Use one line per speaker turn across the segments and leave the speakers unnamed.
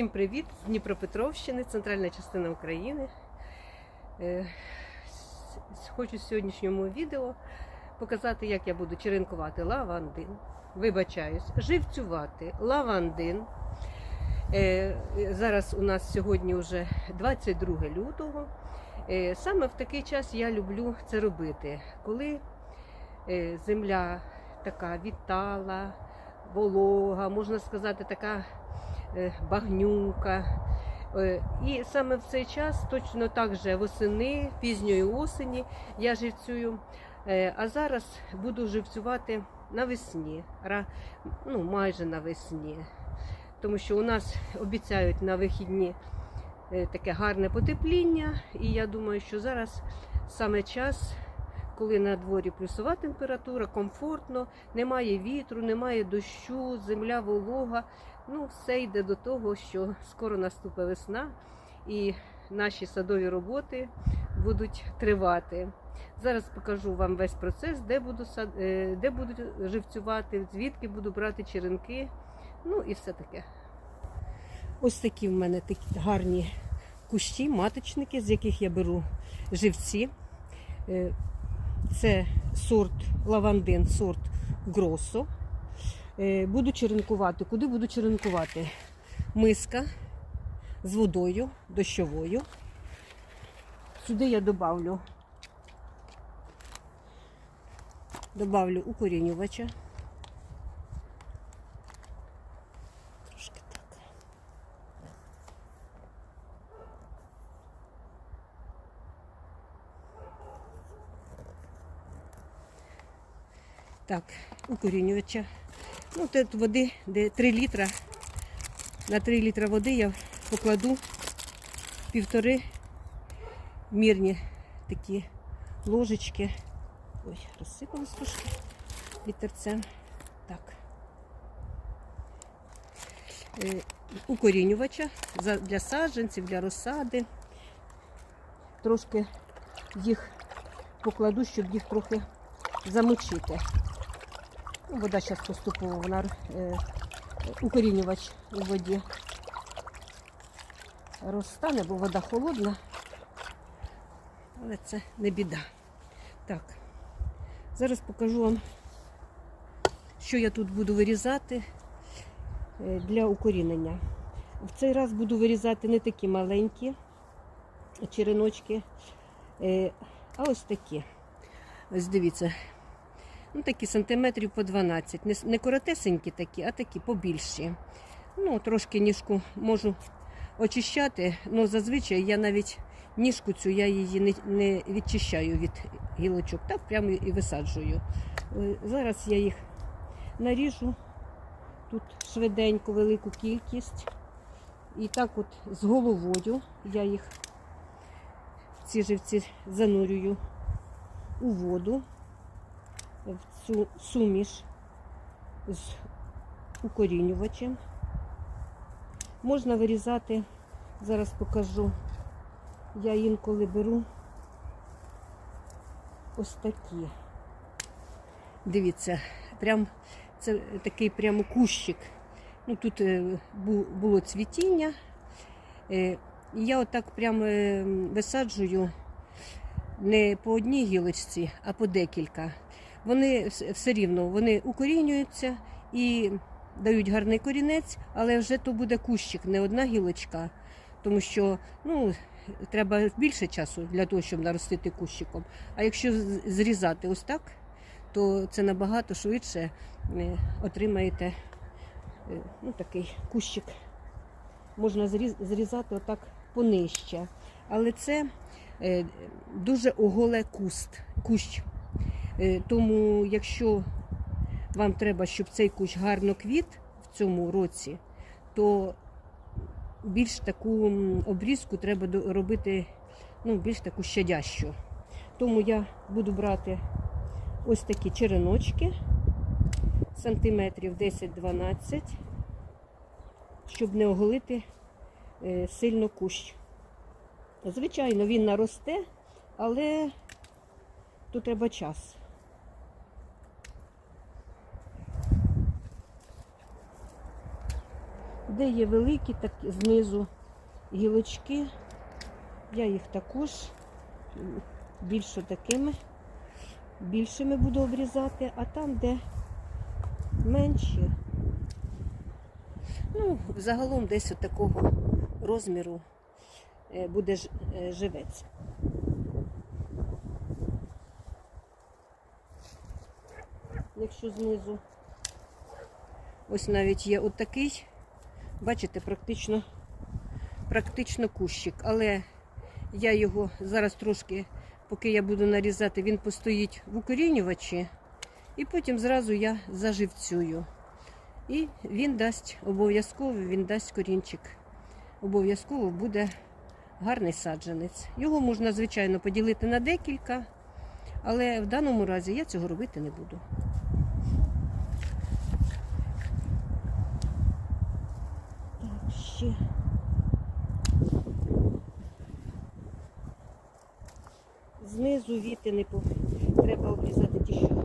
Всім привіт з Дніпропетровщини, центральна частина України. Е, Хочу в сьогоднішньому відео показати, як я буду черенкувати лавандин. Вибачаюсь, живцювати лавандин. Е, Зараз у нас сьогодні вже 22 лютого. Е, Саме в такий час я люблю це робити, коли земля така відтала, волога, можна сказати, така багнюка. Е, І саме в цей час, точно так же восени, пізньої осені я живцюю. Е, А зараз буду живцювати навесні, ну, майже навесні. Тому що у нас обіцяють на вихідні е, таке гарне потепління, і я думаю, що зараз саме час, коли на дворі плюсова температура, комфортно, немає вітру, немає дощу, земля волога. Ну, все йде до того, що скоро наступить весна і наші садові роботи будуть тривати. Зараз покажу вам весь процес, де буду е, де буду живцювати, звідки буду брати черенки. Ну і все таке. Ось такі в мене такі гарні кущі, маточники, з яких я беру живці. Е, Це сорт лавандин, сорт Гросо. Е, Буду черенкувати. Куди буду черенкувати? Миска з водою дощовою. Сюди я добавлю, добавлю укорінювача. Трошки так. Так, укорінювача. Ну, тут води, де 3 літра. На 3 літра води я покладу півтори мірні такі ложечки. Ой, розсипалось трошки вітерцем. Так. Е, Укорінювача для саджанців, для розсади. Трошки їх покладу, щоб їх трохи замочити. Вода зараз поступово вона е, укорінювач у воді розтане, бо вода холодна. Але це не біда. Так, зараз покажу вам, що я тут буду вирізати е, для укорінення. В цей раз буду вирізати не такі маленькі череночки, е, а ось такі. Ось дивіться, ну такі сантиметрів по 12. Не, не коротесенькі такі, а такі побільші. Ну, трошки ніжку можу очищати, але зазвичай я навіть ніжку цю я її не, не відчищаю від гілочок, так прямо і висаджую. Е, Зараз я їх наріжу тут швиденько, велику кількість. І так от з головою я їх ці живці занурюю у воду, в цю суміш з укорінювачем. Можна вирізати, зараз покажу, я інколи беру ось такі. Дивіться, прям це такий прямо кущик. Ну, тут е, було цвітіння. Е, І я отак прямо е, висаджую не по одній гілочці, а по декілька. Вони все рівно вони укорінюються і дають гарний корінець, але вже то буде кущик, не одна гілочка, тому що ну, треба більше часу для того, щоб наростити кущиком. А якщо зрізати ось так, то це набагато швидше е, отримаєте е, ну, такий кущик. Можна зрізати отак понижче. Але це е, дуже оголе куст, кущ. Е, Тому, якщо вам треба, щоб цей кущ гарно квіт в цьому році, то більш таку обрізку треба робити ну, більш таку щадящу. Тому я буду брати ось такі череночки сантиметрів 10-12, щоб не оголити е, сильно кущ. Звичайно, він наросте, але тут треба час.
Де є великі, так знизу гілочки. Я їх також більше такими, більшими буду обрізати, а там, де менші,
Ну, загалом десь от такого розміру е, буде е, живець.
якщо знизу
Ось навіть є от такий, бачите, практично, практично кущик. Але я його зараз трошки, поки я буду нарізати, він постоїть в укорінювачі, і потім зразу я заживцюю. І він дасть обов'язково, він дасть корінчик. Обов'язково буде гарний саджанець. Його можна, звичайно, поділити на декілька, але в даному разі я цього робити не буду.
Так.
Знизу віти не пов- треба обрізати ті, що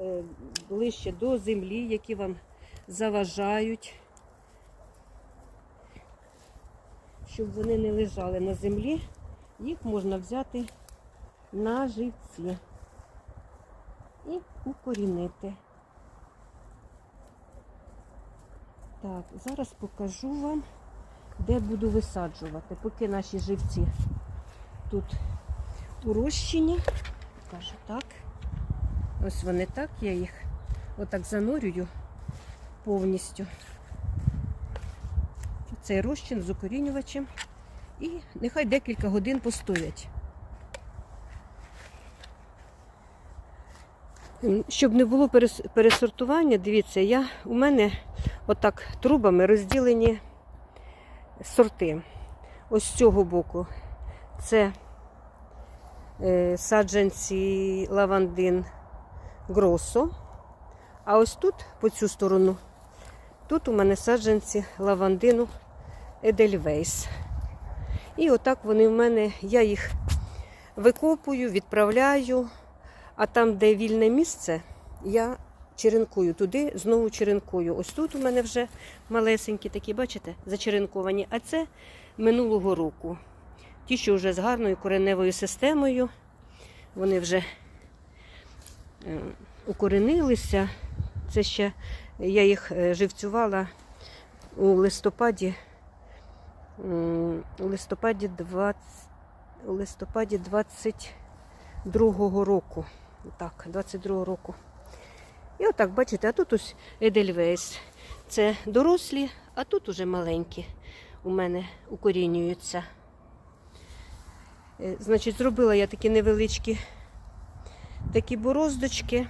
е, ближче до землі, які вам заважають, щоб вони не лежали на землі, їх можна взяти на живці і укорінити. Так, зараз покажу вам, де буду висаджувати, поки наші живці тут у розчині. Покажу так. Ось вони так, я їх отак занурюю повністю. Цей розчин з укорінювачем. І нехай декілька годин постоять. Щоб не було пересортування, дивіться, я, у мене отак трубами розділені сорти. Ось з цього боку це е, саджанці лавандин гросо. А ось тут, по цю сторону, тут у мене саджанці лавандину Едельвейс. І отак вони в мене, я їх викопую, відправляю, а там, де вільне місце, я черенкую туди, знову черенкую. Ось тут у мене вже малесенькі такі, бачите, зачеренковані. А це минулого року. Ті, що вже з гарною кореневою системою, вони вже е, укоренилися. Це ще я їх е, живцювала у листопаді, у листопаді 20, у листопаді 22-го року. Так, 22-го року. І отак, бачите, а тут ось Едельвейс. Це дорослі, а тут уже маленькі у мене укорінюються. Е, Значить, зробила я такі невеличкі такі бороздочки.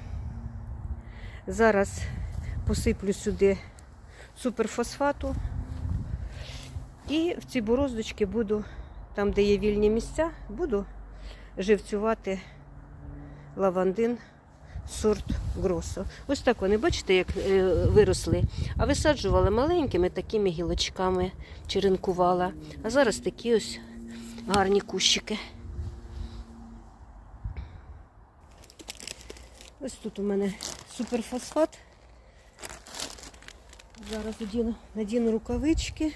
Зараз посиплю сюди суперфосфату. І в ці бороздочки буду, там, де є вільні місця, буду живцювати лавандин сорт гросо. Ось так вони, бачите, як е, виросли. А висаджувала маленькими такими гілочками, черенкувала. А зараз такі ось гарні кущики. Ось тут у мене суперфосфат. Зараз надіну рукавички.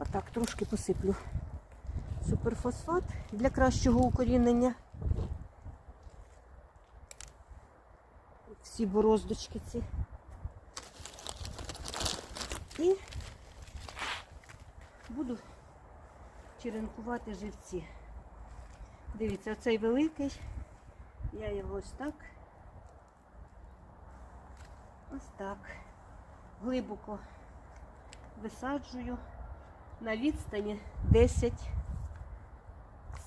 Отак, трошки посиплю суперфосфат для кращого укорінення. Всі бороздочки ці. І буду черенкувати живці. Дивіться, оцей великий. Я його ось так. Ось так. Глибоко висаджую на відстані 10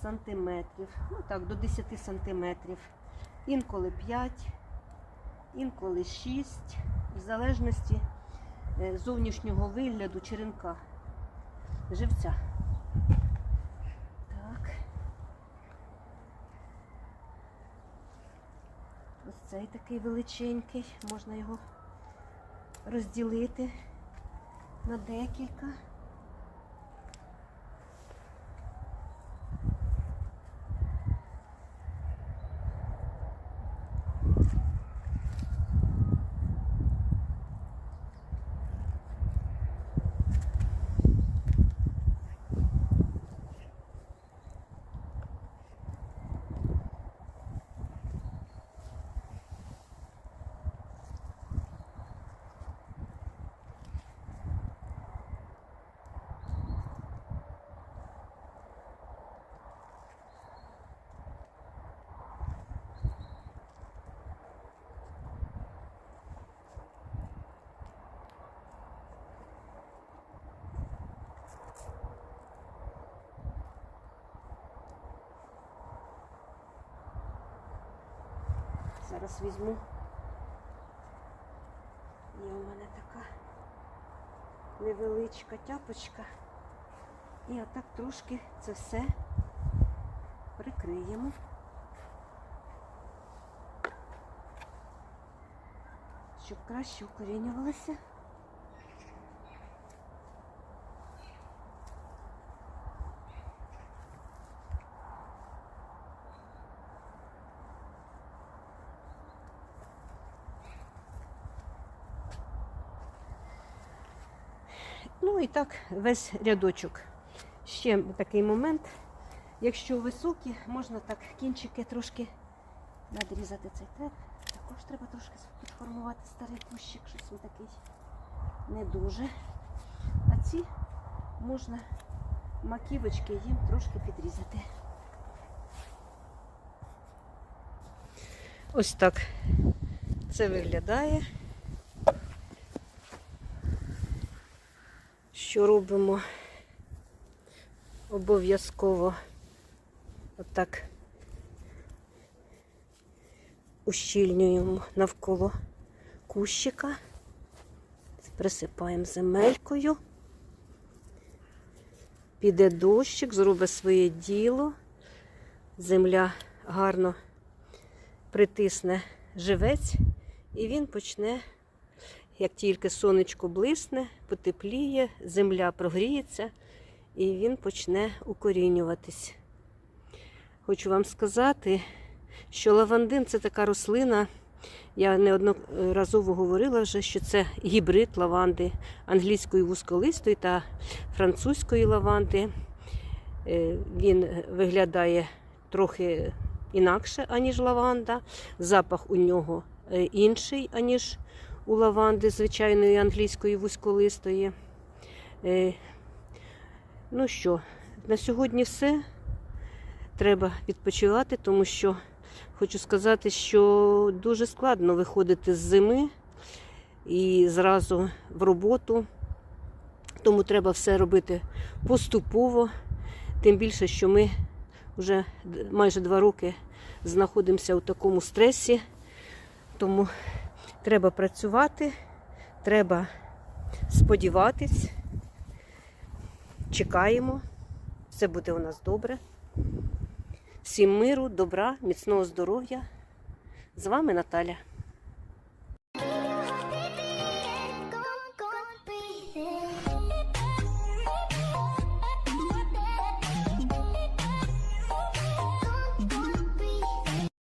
сантиметрів. Ну так, до 10 сантиметрів. Інколи 5, інколи 6, в залежності е, зовнішнього вигляду черенка живця. Так.
Ось цей такий величенький, можна його розділити на декілька. Зараз візьму. Є у мене така невеличка тяпочка. І отак трошки це все прикриємо. Щоб краще укорінювалося.
І так весь рядочок. Ще такий момент. Якщо високі, можна так кінчики трошки
Надрізати цей трек. Також треба трошки підформувати старий кущик, щось він такий не дуже. А ці можна маківочки їм трошки підрізати.
Ось так це виглядає. Що робимо? Обов'язково отак ущільнюємо навколо кущика, присипаємо земелькою. Піде дощик, зробить своє діло. Земля гарно притисне живець, і він почне, як тільки сонечко блисне, потепліє, земля прогріється, і він почне укорінюватись. Хочу вам сказати, що лавандин це така рослина. Я неодноразово говорила вже, що це гібрид лаванди англійської вузьколистої та французької лаванди. Е, Він виглядає трохи інакше, аніж лаванда. Запах у нього е, інший, аніж у лаванди звичайної англійської вузьколистої. Е, Ну що, на сьогодні все. Треба відпочивати, тому що хочу сказати, що дуже складно виходити з зими і зразу в роботу. Тому треба все робити поступово. Тим більше, що ми вже майже два роки знаходимося у такому стресі. Тому треба працювати, треба сподіватись, чекаємо, все буде у нас добре. Всім миру, добра, міцного здоров'я. З вами Наталя.